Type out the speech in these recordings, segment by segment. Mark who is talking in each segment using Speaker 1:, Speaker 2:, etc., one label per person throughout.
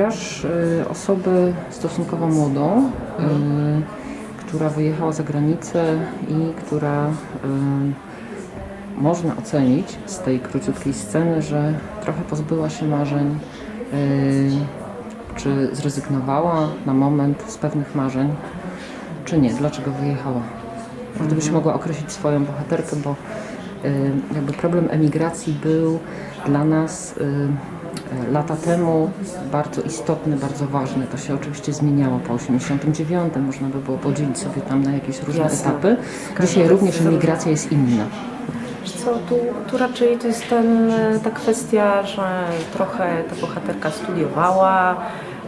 Speaker 1: grasz y, osobę stosunkowo młodą, y, która wyjechała za granicę i która y, można ocenić z tej króciutkiej sceny, że trochę pozbyła się marzeń, czy zrezygnowała na moment z pewnych marzeń, czy nie, dlaczego wyjechała. Gdybyś mogła określić swoją bohaterkę, bo jakby problem emigracji był dla nas y, y, lata temu bardzo istotny, bardzo ważny. To się oczywiście zmieniało po 89, można by było podzielić sobie tam na jakieś różne
Speaker 2: Jasne.
Speaker 1: etapy. Dzisiaj również emigracja jest inna.
Speaker 2: Co, tu, tu raczej to jest ten, e, ta kwestia, że trochę ta bohaterka studiowała,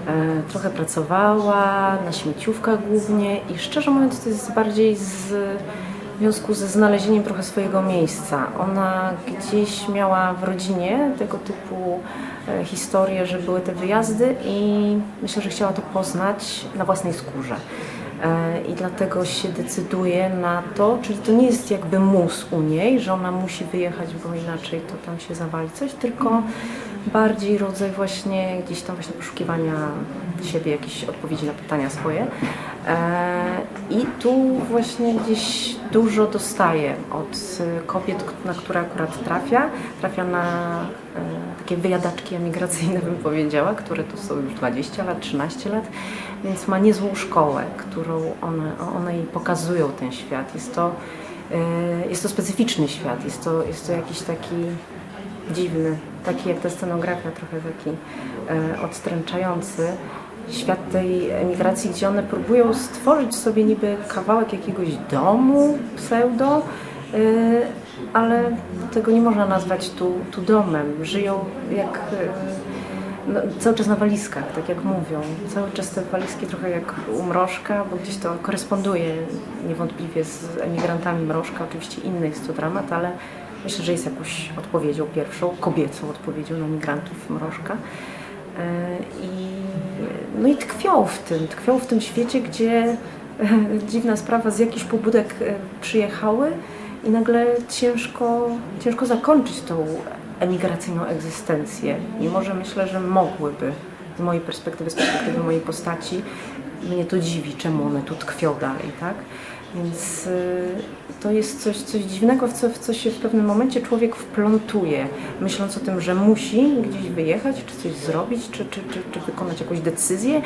Speaker 2: e, trochę pracowała, na śmieciówkach głównie i szczerze mówiąc to jest bardziej z związku ze znalezieniem trochę swojego miejsca. Ona gdzieś miała w rodzinie tego typu e, historie, że były te wyjazdy i myślę, że chciała to poznać na własnej skórze. E, i dlatego się decyduje na to, czyli to nie jest jakby mus u niej, że ona musi wyjechać, bo inaczej to tam się zawali coś, tylko bardziej rodzaj właśnie gdzieś tam właśnie poszukiwania siebie, jakichś odpowiedzi na pytania swoje. E, I tu właśnie gdzieś dużo dostaje od e, kobiet, na które akurat trafia. Trafia na e, takie wyjadaczki emigracyjne, bym powiedziała, które to są już 20 lat, 13 lat, więc ma niezłą szkołę, którą one, one jej pokazują ten świat. Jest to, jest to specyficzny świat, jest to, jest to jakiś taki dziwny, taki jak ta scenografia, trochę taki e, odstręczający świat tej emigracji, gdzie one próbują stworzyć sobie niby kawałek jakiegoś domu pseudo, e, ale tego nie można nazwać tu, tu domem. Żyją jak e, no, cały czas na walizkach, tak jak mówią. Cały czas te walizki trochę jak u Mrożka, bo gdzieś to koresponduje niewątpliwie z emigrantami Mrożka. Oczywiście inny jest to dramat, ale myślę, że jest jakąś odpowiedzią pierwszą, kobiecą odpowiedzią na migrantów Mrożka. E, I, no i tkwią w tym, tkwią w tym świecie, gdzie e, dziwna sprawa, z jakichś pobudek e, przyjechały i nagle ciężko, ciężko zakończyć tą emigracyjną egzystencję. Mimo, że myślę, że mogłyby, z mojej perspektywy, z perspektywy mojej postaci, mnie to dziwi, czemu one tu tkwią dalej, tak? Więc y, to jest coś, coś dziwnego, w co, w co się w pewnym momencie człowiek wplątuje, myśląc o tym, że musi gdzieś wyjechać, czy coś zrobić, czy, czy, czy, czy wykonać jakąś decyzję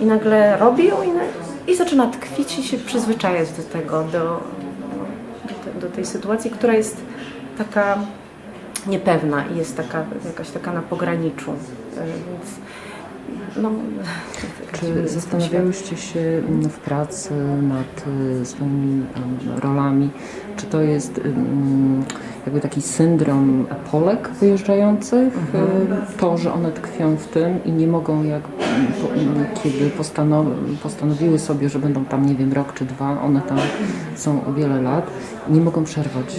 Speaker 2: i nagle robi ją i, na, i zaczyna tkwić i się przyzwyczajać do tego, do, do, do tej sytuacji, która jest taka niepewna i jest taka, jakaś taka na pograniczu. Y, Więc no,
Speaker 1: Czy zastanawiałyście się mm, w pracy nad y, swoimi em, rolami, czy to jest ym, jakby taki syndrom Polek wyjeżdżających, y, to, że one tkwią w tym i nie mogą jak, mm, mm, kiedy postanow, postanowiły sobie, że będą tam, nie wiem, rok czy dwa, one tam są o wiele lat, nie mogą przerwać.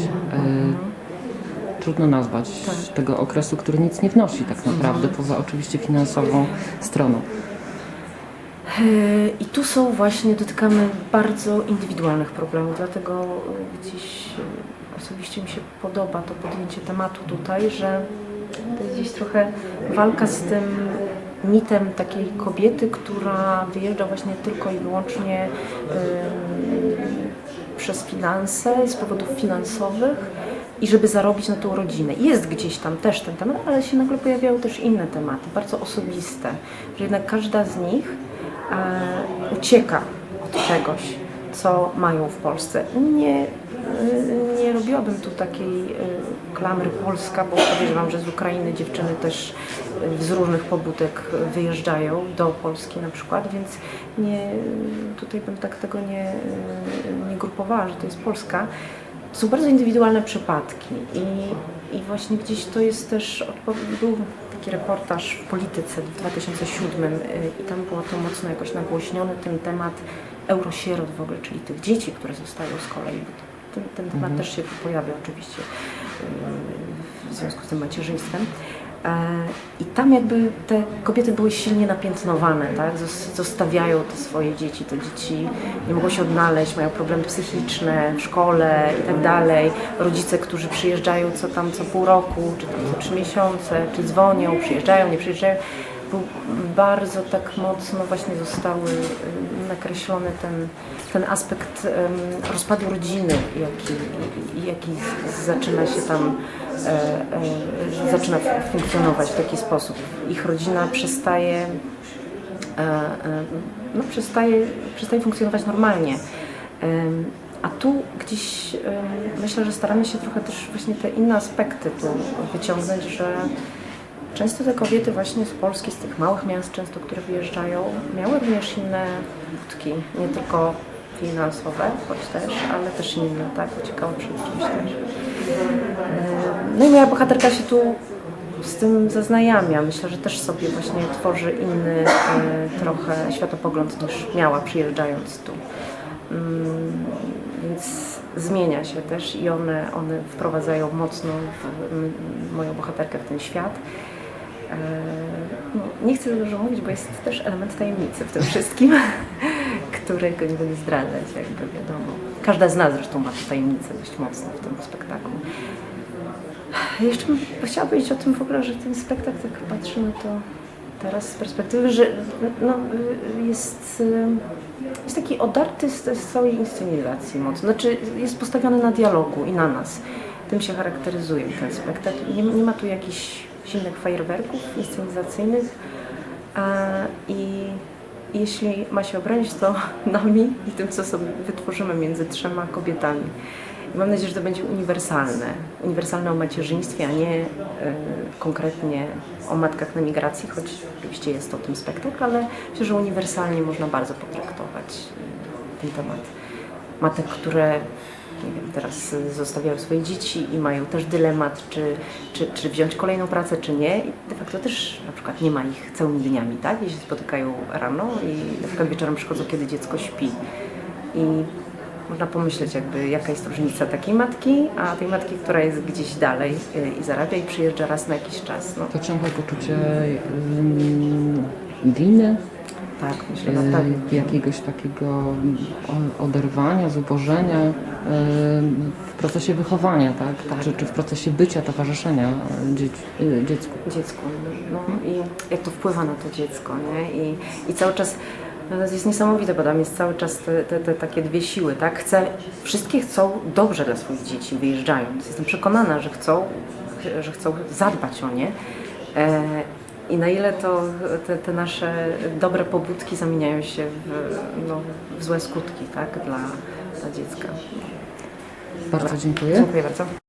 Speaker 1: Trudno nazwać tego okresu, który nic nie wnosi tak naprawdę, poza oczywiście finansową stroną.
Speaker 2: E, I tu są właśnie, dotykamy bardzo indywidualnych problemów, dlatego e, gdzieś e, osobiście mi się podoba to podjęcie tematu tutaj, że to jest gdzieś trochę walka z tym mitem takiej kobiety, która wyjeżdża właśnie tylko i wyłącznie em, przez finanse, z powodów finansowych i żeby zarobić na tą rodzinę. Jest gdzieś tam też ten temat, ale się nagle pojawiają też inne tematy, bardzo osobiste, że jednak każda z nich e, ucieka od czegoś, co mają w Polsce. Nie, e, nie robiłabym tu takiej e, klamry Polska, bo podejrzewam, że z Ukrainy dziewczyny też e, z różnych pobudek wyjeżdżają do Polski na przykład, więc nie, tutaj bym tak tego nie, nie grupowała, że to jest Polska. Są bardzo indywidualne przypadki i, i właśnie gdzieś to jest też, był taki reportaż w Polityce w 2007 y, i tam było to mocno jakoś nagłośniony ten temat eurosierot w ogóle, czyli tych dzieci, które zostają z kolei. Ten, ten temat też się pojawia oczywiście y, w związku z tym macierzyństwem. E, I tam jakby te kobiety były silnie napiętnowane, tak? Zos- Zostawiają te swoje dzieci, te dzieci nie mogą się odnaleźć, mają problemy psychiczne w szkole i tak dalej. Rodzice, którzy przyjeżdżają co tam co pół roku, czy tam co trzy miesiące, czy dzwonią, przyjeżdżają, nie przyjeżdżają. był bardzo tak mocno właśnie zostały y, nakreślony ten, ten aspekt rozpadu rodziny, jaki, jaki zaczyna się tam, zaczyna funkcjonować w taki sposób. Ich rodzina przestaje e, e, no, przestaje, przestaje funkcjonować normalnie. A tu gdzieś myślę, że staramy się trochę też właśnie te inne aspekty tu wyciągnąć, że często te kobiety właśnie z Polski, z tych małych miast często, które wyjeżdżają, miały również inne wódki, nie tylko finansowe, choć też, ale też inne, tak, uciekały przed czymś też. No i moja bohaterka się tu z tym zaznajamia. Myślę, że też sobie właśnie tworzy inny e, trochę światopogląd niż miała przyjeżdżając tu. Mm, więc zmienia się też i one, one wprowadzają mocno moją bohaterkę w ten świat. E, no, nie chcę dużo mówić, bo jest też element tajemnicy w tym wszystkim, którego nie będę zdradzać, jakby wiadomo. Każda z nas zresztą ma tajemnicę dość mocno w tym spektaklu. Jeszcze bym chciała powiedzieć o tym w ogóle, że ten spektakl, tak patrzę na to teraz z perspektywy, że no, jest, jest taki odarty z, z całej inscenizacji mocno. Znaczy jest postawiony na dialogu i na nas. Tym się charakteryzuje ten spektakl. Nie, nie ma tu jakichś silnych fajerwerków inscenizacyjnych a, i jeśli ma się obronić, to nami i tym, co sobie wytworzymy między trzema kobietami. I mam nadzieję, że to będzie uniwersalne. Uniwersalne o macierzyństwie, a nie e, konkretnie o matkach na migracji, choć oczywiście jest o tym spektakl, ale myślę, że uniwersalnie można bardzo potraktować e, ten temat. Matek, które nie wiem, teraz e, zostawiają swoje dzieci i mają też dylemat, czy, czy, czy wziąć kolejną pracę, czy nie. I de facto też na przykład nie ma ich całymi dniami, tak? I się spotykają rano i na przykład wieczorem przychodzą, kiedy dziecko śpi. I można pomyśleć, jakby jaka jest różnica takiej matki, a tej matki, która jest gdzieś dalej y, i zarabia i przyjeżdża raz na jakiś czas. No,
Speaker 1: To ciągłe poczucie ym, winy,
Speaker 2: tak, myślę, na pewno.
Speaker 1: y, jakiegoś takiego o- oderwania, zubożenia y, w procesie wychowania, tak?
Speaker 2: Tak.
Speaker 1: Czy, czy w procesie bycia, towarzyszenia y, dziecku.
Speaker 2: dziecku. No, I jak to wpływa na to dziecko, nie? I, i cały czas, no to jest niesamowite, bo tam jest cały czas te, te, te takie dwie siły, tak? Chcę, wszystkie chcą dobrze dla swoich dzieci wyjeżdżając. Jestem przekonana, że chcą, że chcą zadbać o nie. E, I na ile to te, te nasze dobre pobudki zamieniają się w, no, w złe skutki, tak? Dla, dla dziecka.
Speaker 1: Bardzo dziękuję.
Speaker 2: Dziękuję bardzo.